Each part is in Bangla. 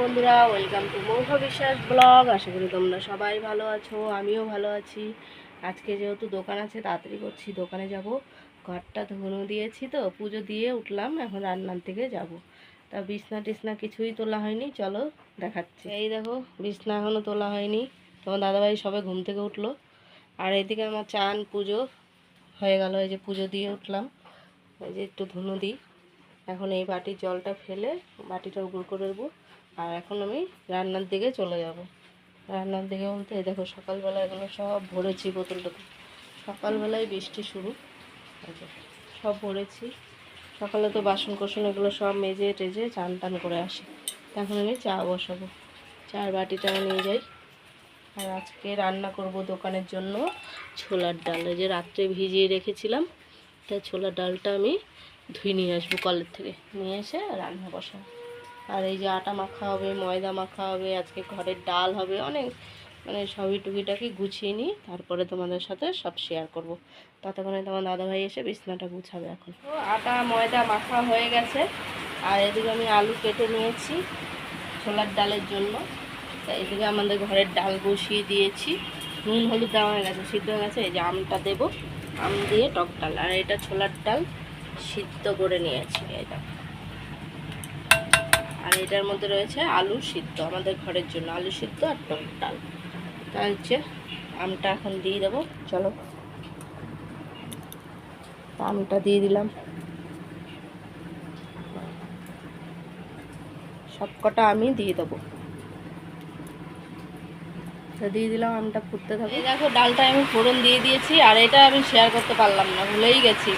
বন্ধুরা ওয়েলকাম টু মৌখ বিশ্বাস ব্লগ আশা করি তোমরা সবাই ভালো আছো, আমিও ভালো আছি। আজকে যেহেতু দোকান আছে, তাড়াতাড়ি করছি, দোকানে যাব। ঘরটা ধুনো দিয়েছি তো, পুজো দিয়ে উঠলাম, এখন রান্নার থেকে যাব। তা বিছনা টিছনা কিছুই তোলা হয়নি, চলো দেখাচ্ছি। এই দেখো, বিছনা এখনও তোলা হয়নি। তোমার দাদাভাই সবে ঘুম থেকে উঠল। আর এদিকে আমার চান পুজো হয়ে গেল, এই যে পুজো দিয়ে উঠলাম। এই যে একটু ধুনো দিই। এখন এই বাটির জলটা ফেলে বাটিটা উপর করে দেবো আর এখন আমি রান্নার দিকে চলে যাব। রান্নার দিকে বলতে দেখো সকালবেলা এগুলো সব ভরেছি বোতল টোতল সকালবেলায় বৃষ্টি শুরু। সব ভরেছি। সকালে তো বাসন কোসন এগুলো সব মেজে টেজে চান টান করে আসি। এখন আমি চা বসাবো। চার বাটিটা নিয়ে যাই। আর আজকে রান্না করব দোকানের জন্য ছোলার ডাল। যে রাত্রে ভিজিয়ে রেখেছিলাম। তাই ছোলার ডালটা আমি ধুয়ে নিয়ে আসব কলের থেকে। নিয়ে এসে রান্না বসাবো। আর এই যে আটা মাখা হবে, ময়দা মাখা হবে, আজকে ঘরের ডাল হবে, অনেক মানে সবই টুকিটাকি গুছিয়ে নিই, তারপরে তোমাদের সাথে সব শেয়ার করব। ততক্ষণে তোমার দাদাভাই এসে বিছনাটা গুছাবে এখন। তো আটা, ময়দা মাখা হয়ে গেছে, আর এদিকে আমি আলু কেটে নিয়েছি ছোলার ডালের জন্য। তা এদিকে আমাদের ঘরের ডাল বসিয়ে দিয়েছি। নুন, হলুদ দেওয়া হয়ে গেছে, সিদ্ধ হয়ে গেছে, এই যে আমটা দেবো। আম দিয়ে টক ডাল, আর এটা ছোলার ডাল সিদ্ধ করে নিয়েছি এটা আর এটার মধ্যে রয়েছে আলু সিদ্ধ, আমাদের ঘরের জন্য আলু সিদ্ধ আর টক ডাল। তা হচ্ছে আমটা এখন দিয়ে দেবো, চলো। আমটা দিয়ে দিলাম। সব কটা আমি দিয়ে দেবো। দিয়ে দিলাম আমটা ফুটতে থাকবে দেখো ডালটা আমি ফোড়ন দিয়ে দিয়েছি, আর এটা আমি শেয়ার করতে পারলাম না, ভুলেই গেছি।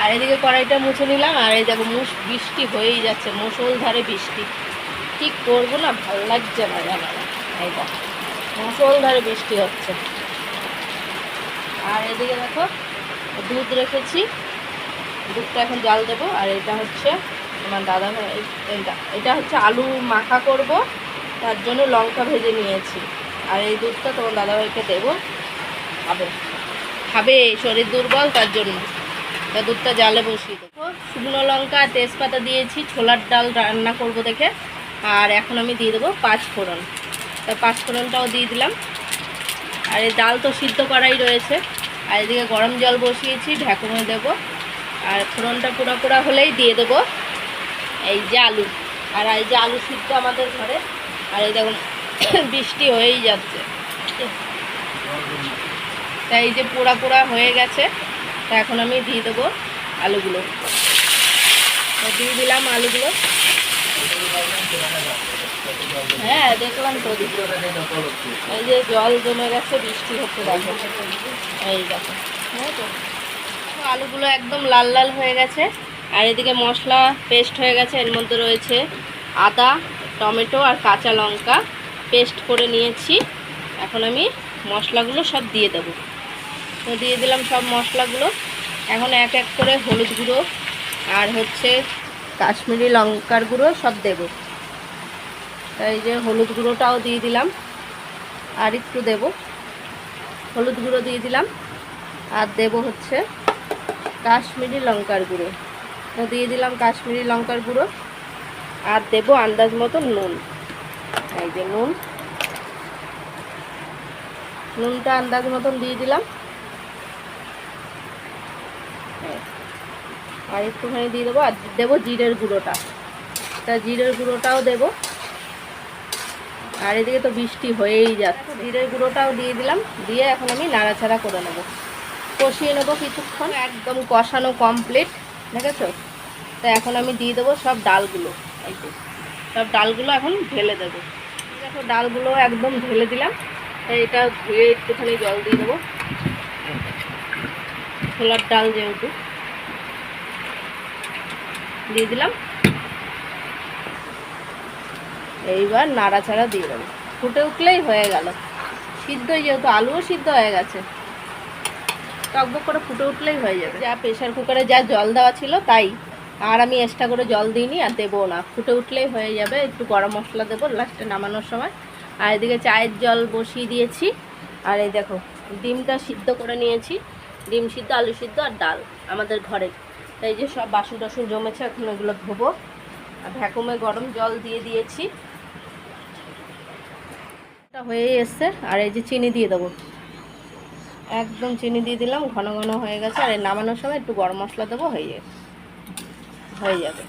আর এদিকে কড়াইটা মুছে নিলাম, আর এই দেখো মুস বৃষ্টি হয়েই যাচ্ছে মুসলধারে বৃষ্টি। কি করব না, ভালো লাগছে না জানা? এই দেখো মুসলধারে বৃষ্টি হচ্ছে। আর এদিকে দেখো, দুধ রেখেছি, দুধটা এখন জাল দেবো, আর এটা হচ্ছে আমার দাদা ভাই এটা হচ্ছে আলু মাখা করব, তার জন্য লঙ্কা ভেজে নিয়েছি। আর এই দুধটা তোমার দাদাভাইকে দেবো। খাবে। খাবে, শরীর দুর্বল, তার জন্য। তা দুধটা জালে বসিয়ে দেবো। শুকনো লঙ্কা, তেজপাতা দিয়েছি, ছোলার ডাল রান্না করব দেখে। আর এখন আমি দিয়ে দেবো পাঁচ ফোড়ন তা পাঁচ ফোড়নটাও দিয়ে দিলাম। আর এই ডাল তো সিদ্ধ করাই রয়েছে। আর এদিকে গরম জল বসিয়েছি ঢাকুনে দেবো। আর ফোড়নটা পোড়া পোড়া হলেই দিয়ে দেবো এই যে আলু। আর এই যে আলু সিদ্ধ আমাদের ঘরে। আর এই দেখুন, বৃষ্টি হয়েই যাচ্ছে। তাই এই যে পোড়া পোড়া হয়ে গেছে। তা এখন আমি দিয়ে দেবো আলুগুলো। দিয়ে দিলাম আলুগুলো। হ্যাঁ দেখলাম তো। এই যে জল জমে গেছে, বৃষ্টি হচ্ছে, দেখো। এই দেখো হ্যাঁ আলুগুলো একদম লাল লাল হয়ে গেছে। আর এদিকে মশলা পেস্ট হয়ে গেছে, এর মধ্যে রয়েছে আদা, টমেটো আর কাঁচা লঙ্কা। পেস্ট করে নিয়েছি। এখন আমি মশলাগুলো সব দিয়ে দেবো। তো দিয়ে দিলাম সব মশলাগুলো। এখন এক এক করে হলুদ গুঁড়ো আর হচ্ছে কাশ্মীরি লঙ্কার গুঁড়ো সব দেব। তাই যে হলুদ গুঁড়োটাও দিয়ে দিলাম আর একটু দেব। হলুদ গুঁড়ো দিয়ে দিলাম আর দেব হচ্ছে কাশ্মীরি লঙ্কার গুঁড়ো। তো দিয়ে দিলাম কাশ্মীরি লঙ্কার গুঁড়ো আর দেব আন্দাজ মতো নুন। এই যে নুন। নুনটা আন্দাজ মতন দিয়ে দিলাম। আর একটুখানি দিয়ে দেবো, আর দেবো জিরের গুঁড়োটা। তা জিরের গুঁড়োটাও দেবো। আর এদিকে তো বৃষ্টি হয়েই যাচ্ছে। জিরের গুঁড়োটাও দিয়ে দিলাম, দিয়ে এখন আমি নাড়াচাড়া করে নেব। কষিয়ে নেব কিছুক্ষণ, একদম কষানো কমপ্লিট দেখেছ? তো এখন আমি দিয়ে দেবো সব ডালগুলো। সব ডালগুলো এখন ঢেলে দেবো। দেখো, ডালগুলো একদম ঢেলে দিলাম। এটা ধুয়ে একটুখানি জল দিয়ে দেবো। ছোলার ডাল যেহেতু। দিয়ে দিলাম। এইবার নাড়াচাড়া দিয়ে দেবো। ফুটে উঠলেই হয়ে গেল। সিদ্ধ যেহেতু, আলুও সিদ্ধ হয়ে গেছে। টকবক করে ফুটে উঠলেই হয়ে যাবে। যা প্রেশার কুকারে যা জল দেওয়া ছিল তাই। আর আমি এক্সট্রা করে জল দিইনি আর দেবো না। ফুটে উঠলেই হয়ে যাবে। একটু গরম মশলা দেবো লাস্টে নামানোর সময়। আর এদিকে চায়ের জল বসিয়ে দিয়েছি। আর এই দেখো, ডিমটা সিদ্ধ করে নিয়েছি। ডিম সিদ্ধ, আলু সিদ্ধ আর ডাল আমাদের ঘরে। এই যে সব বাসন টাসন জমেছে এখন এগুলো ধোবো। আর ভ্যাকুমে গরম জল দিয়ে দিয়েছি। হয়ে এসছে আর এই যে চিনি দিয়ে দেবো। একদম চিনি দিয়ে দিলাম ঘন ঘন হয়ে গেছে আর নামানোর সময় একটু গরম মশলা দেবো হয়ে যাবে। হয়ে যাবে।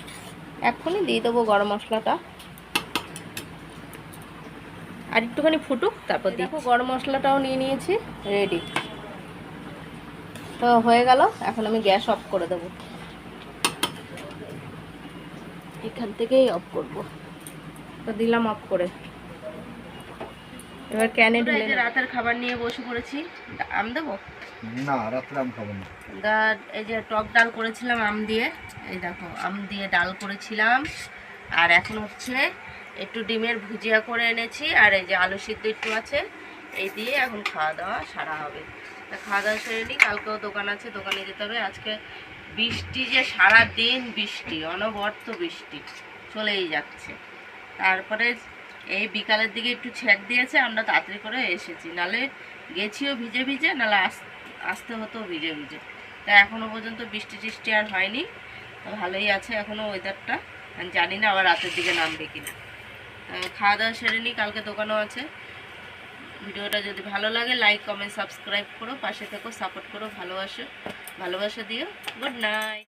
এক্ষুনি দিয়ে দেবো গরম মশলাটা। আর একটুখানি ফুটুক তারপর দেখো গরম মশলাটাও নিয়ে নিয়েছি রেডি। তো হয়ে গেল এখন আমি গ্যাস অফ করে দেবো। এখান থেকেই অফ করব। তো দিলাম অফ করে। এবার ক্যানে ঢেলে। রাতের খাবার নিয়ে বসে পড়েছি আম দেবো? না রাত্রে আম খাব না। দা এই যে টক ডাল করেছিলাম আম দিয়ে এই দেখো আম দিয়ে ডাল করেছিলাম। আর এখন হচ্ছে একটু ডিমের ভুজিয়া করে এনেছি আর এই যে আলু সিদ্ধ একটু আছে এই দিয়ে এখন খাওয়া দাওয়া সারা হবে। তা খাওয়া দাওয়া সেরে নিই কালকেও দোকান আছে দোকানে যেতে হবে। আজকে বৃষ্টি যে সারা দিন বৃষ্টি, অনবর্ত বৃষ্টি চলেই যাচ্ছে। তারপরে এই বিকালের দিকে একটু ছ্যাক দিয়েছে, আমরা তাড়াতাড়ি করে এসেছি। নালে গেছিও ভিজে ভিজে, নালে আস, আসতে হতো ভিজে ভিজে। তা এখনও পর্যন্ত বৃষ্টি টিষ্টি আর হয়নি। ভালোই আছে এখনও ওয়েদারটা আমি জানি না আবার রাতের দিকে নামবে কিনা। খাওয়া দাওয়া সেরে নিই কালকে দোকানও আছে। ভিডিওটা যদি ভালো লাগে লাইক কমেন্ট সাবস্ক্রাইব করো, পাশে থেকো সাপোর্ট করো, ভালোবাসো। ভালোবাসা দিও। Good night.